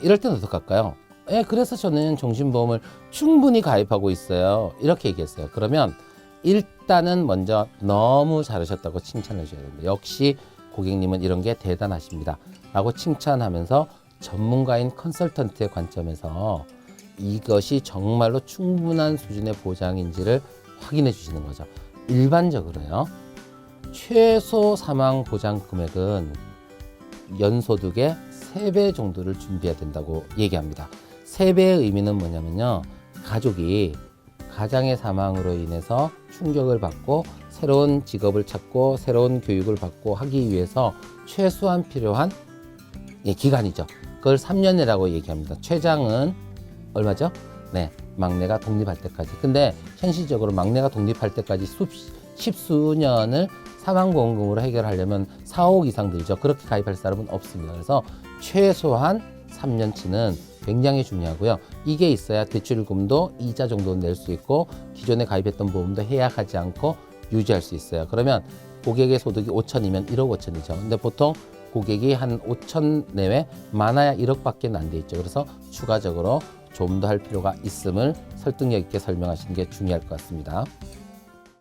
이럴 때는 어떡할까요? 예, 그래서 저는 종신보험을 충분히 가입하고 있어요. 이렇게 얘기했어요. 그러면 일단은 먼저 너무 잘하셨다고 칭찬해 주셔야 됩니다. 역시 고객님은 이런 게 대단하십니다. 라고 칭찬하면서 전문가인 컨설턴트의 관점에서 이것이 정말로 충분한 수준의 보장인지를 확인해 주시는 거죠. 일반적으로요. 최소 사망 보장 금액은 연소득의 3배 정도를 준비해야 된다고 얘기합니다. 3배의 의미는 뭐냐면요. 가족이 가장의 사망으로 인해서 충격을 받고 새로운 직업을 찾고 새로운 교육을 받고 하기 위해서 최소한 필요한 예, 기간이죠. 그걸 3년이라고 얘기합니다. 최장은 얼마죠? 네, 막내가 독립할 때까지. 근데 현실적으로 막내가 독립할 때까지 수, 십수년을 사망보험금으로 해결하려면 4억 이상 들죠. 그렇게 가입할 사람은 없습니다. 그래서 최소한 3년치는 굉장히 중요하고요. 이게 있어야 대출금도 이자 정도 낼수 있고 기존에 가입했던 보험도 해약하지 않고 유지할 수 있어요. 그러면 고객의 소득이 5천이면 1억 5천이죠. 근데 보통 고객이 한 5천 내외 많아야 1억밖에 안 돼 있죠. 그래서 추가적으로 좀 더 할 필요가 있음을 설득력 있게 설명하시는 게 중요할 것 같습니다.